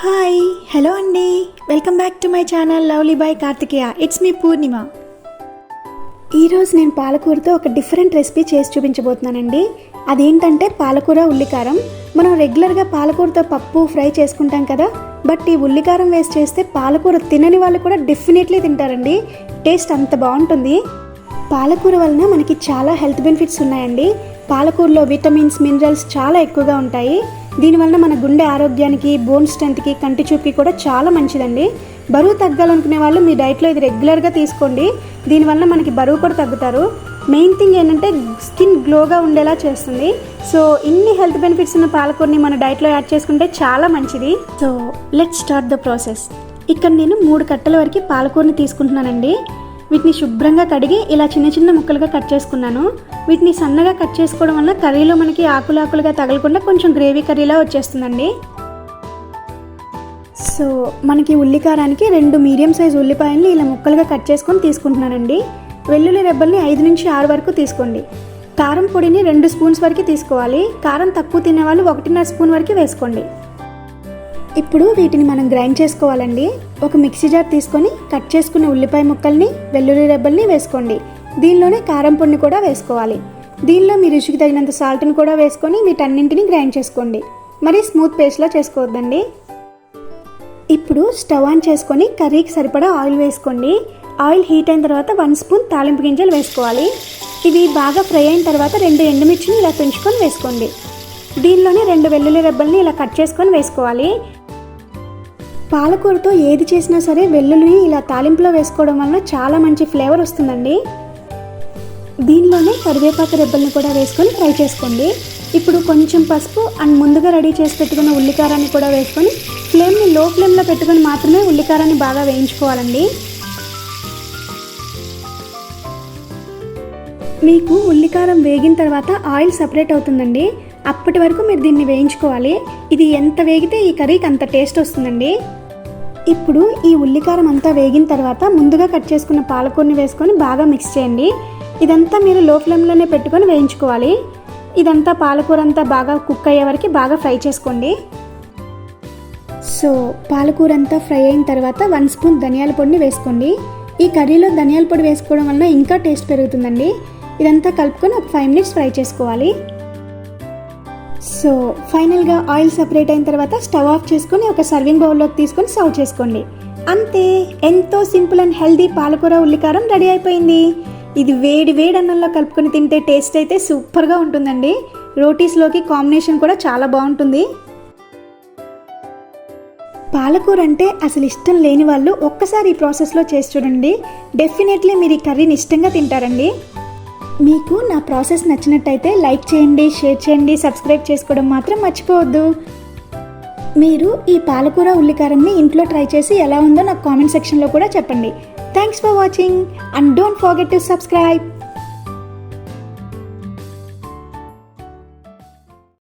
Hi hello అండి. Welcome back to my channel lovely boy Karthikeya. It's me Purnima. ఈరోజు నేను పాలకూరతో ఒక different recipe చేసి చూపించబోతున్నానండి. అదేంటంటే పాలకూర ఉల్లికారం. మనం రెగ్యులర్గా పాలకూరతో పప్పు ఫ్రై చేసుకుంటాం కదా బట్ ఈ ఉల్లికారం వేసి చేస్తే పాలకూర తినని వాళ్ళు కూడా డెఫినెట్లీ తింటారండి. టేస్ట్ అంత బాగుంటుంది. పాలకూర వలన మనకి చాలా హెల్త్ బెనిఫిట్స్ ఉన్నాయండి. పాలకూరలో విటమిన్స్ మినరల్స్ చాలా ఎక్కువగా ఉంటాయి. దీనివల్ల మన గుండె ఆరోగ్యానికి బోన్ స్ట్రెంత్కి కంటి చూపుకి కూడా చాలా మంచిదండి. బరువు తగ్గాలనుకునే వాళ్ళు మీ డైట్లో ఇది రెగ్యులర్గా తీసుకోండి. దీనివల్ల మనకి బరువు కూడా తగ్గుతారు. మెయిన్ థింగ్ ఏంటంటే స్కిన్ గ్లోగా ఉండేలా చేస్తుంది. సో ఇన్ని హెల్త్ బెనిఫిట్స్ ఉన్న పాలకూరని మన డైట్లో యాడ్ చేసుకుంటే చాలా మంచిది. So let start the process ఇక్కడ నేను మూడు కట్టల వరకు పాలకూరని తీసుకుంటున్నానండి. వీటిని శుభ్రంగా కడిగి ఇలా చిన్న చిన్న ముక్కలుగా కట్ చేసుకున్నాను. వీటిని సన్నగా కట్ చేసుకోవడం వల్ల కర్రీలో మనకి ఆకులు ఆకులుగా తగలకుండా కొంచెం గ్రేవీ కర్రీలా వచ్చేస్తుందండి. సో మనకి ఉల్లికారానికి రెండు మీడియం సైజ్ ఉల్లిపాయల్ని ఇలా ముక్కలుగా కట్ చేసుకొని తీసుకుంటున్నానండి. వెల్లుల్లి రెబ్బల్ని ఐదు నుంచి ఆరు వరకు తీసుకోండి. కారం పొడిని రెండు స్పూన్స్ వరకు తీసుకోవాలి. కారం తక్కువ తినేవాళ్ళు ఒకటిన్నర స్పూన్ వరకు వేసుకోండి. ఇప్పుడు వీటిని మనం గ్రైండ్ చేసుకోవాలండి. ఒక మిక్సీ జార్ తీసుకొని కట్ చేసుకున్న ఉల్లిపాయ ముక్కల్ని వెల్లుల్లి రెబ్బల్ని వేసుకోండి. దీనిలోనే కారం పొడిని కూడా వేసుకోవాలి. దీనిలో మీ రుచికి తగినంత సాల్ట్ని కూడా వేసుకొని వీటన్నింటిని గ్రైండ్ చేసుకోండి. మరి స్మూత్ పేస్ట్లా చేసుకోవద్దండి. ఇప్పుడు స్టవ్ ఆన్ చేసుకొని కర్రీకి సరిపడా ఆయిల్ వేసుకోండి. ఆయిల్ హీట్ అయిన తర్వాత వన్ స్పూన్ తాలింపు గింజలు వేసుకోవాలి. ఇవి బాగా ఫ్రై అయిన తర్వాత రెండు ఎండుమిర్చిని ఇలా పెంచుకొని వేసుకోండి. దీనిలోనే రెండు వెల్లుల్లి రెబ్బల్ని ఇలా కట్ చేసుకొని వేసుకోవాలి. పాలకూరతో ఏది చేసినా సరే వెల్లుల్లిని ఇలా తాలింపులో వేసుకోవడం వలన చాలా మంచి ఫ్లేవర్ వస్తుందండి. దీనిలోనే కరివేపాకు రెబ్బల్ని కూడా వేసుకొని ఫ్రై చేసుకోండి. ఇప్పుడు కొంచెం పసుపు అండ్ ముందుగా రెడీ చేసి పెట్టుకున్న ఉల్లికారాన్ని కూడా వేసుకొని ఫ్లేమ్ని లో ఫ్లేమ్లో పెట్టుకొని మాత్రమే ఉల్లికారాన్ని బాగా వేయించుకోవాలండి. మీకు ఉల్లికారం వేగిన తర్వాత ఆయిల్ సపరేట్ అవుతుందండి. అప్పటి వరకు మీరు దీన్ని వేయించుకోవాలి. ఇది ఎంత వేగితే ఈ కర్రీకి అంత టేస్ట్ వస్తుందండి. ఇప్పుడు ఈ ఉల్లికారం అంతా వేగిన తర్వాత ముందుగా కట్ చేసుకున్న పాలకూరని వేసుకొని బాగా మిక్స్ చేయండి. ఇదంతా మీరు లో ఫ్లేమ్లోనే పెట్టుకొని వేయించుకోవాలి. ఇదంతా పాలకూర అంతా బాగా కుక్ అయ్యే వరకు బాగా ఫ్రై చేసుకోండి. సో పాలకూర అంతా ఫ్రై అయిన తర్వాత వన్ స్పూన్ ధనియాల పొడిని వేసుకోండి. ఈ కర్రీలో ధనియాల పొడి వేసుకోవడం వల్ల ఇంకా టేస్ట్ పెరుగుతుందండి. ఇదంతా కలుపుకొని ఒక ఫైవ్ మినిట్స్ ఫ్రై చేసుకోవాలి. సో ఫైనల్గా ఆయిల్ సపరేట్ అయిన తర్వాత స్టవ్ ఆఫ్ చేసుకొని ఒక సర్వింగ్ బౌల్లోకి తీసుకొని సర్వ్ చేసుకోండి. అంతే ఎంతో సింపుల్ అండ్ హెల్దీ పాలకూర ఉల్లికారం రెడీ అయిపోయింది. ఇది వేడి వేడి అన్నంలో కలుపుకొని తింటే టేస్ట్ అయితే సూపర్గా ఉంటుందండి. రోటీస్లోకి కాంబినేషన్ కూడా చాలా బాగుంటుంది. పాలకూర అంటే అసలు ఇష్టం లేని వాళ్ళు ఒక్కసారి ఈ ప్రాసెస్లో చేసి చూడండి. డెఫినెట్లీ మీరు ఈ కర్రీని ఇష్టంగా తింటారండి. మీకు నా ప్రాసెస్ నచ్చినట్టయితే లైక్ చేయండి షేర్ చేయండి సబ్స్క్రైబ్ చేసుకోవడం మాత్రం మర్చిపోవద్దు. మీరు ఈ పాలకూర ఉల్లికారంని ఇంట్లో ట్రై చేసి ఎలా ఉందో నాకు కామెంట్ సెక్షన్లో కూడా చెప్పండి. Thanks for watching and don't forget to subscribe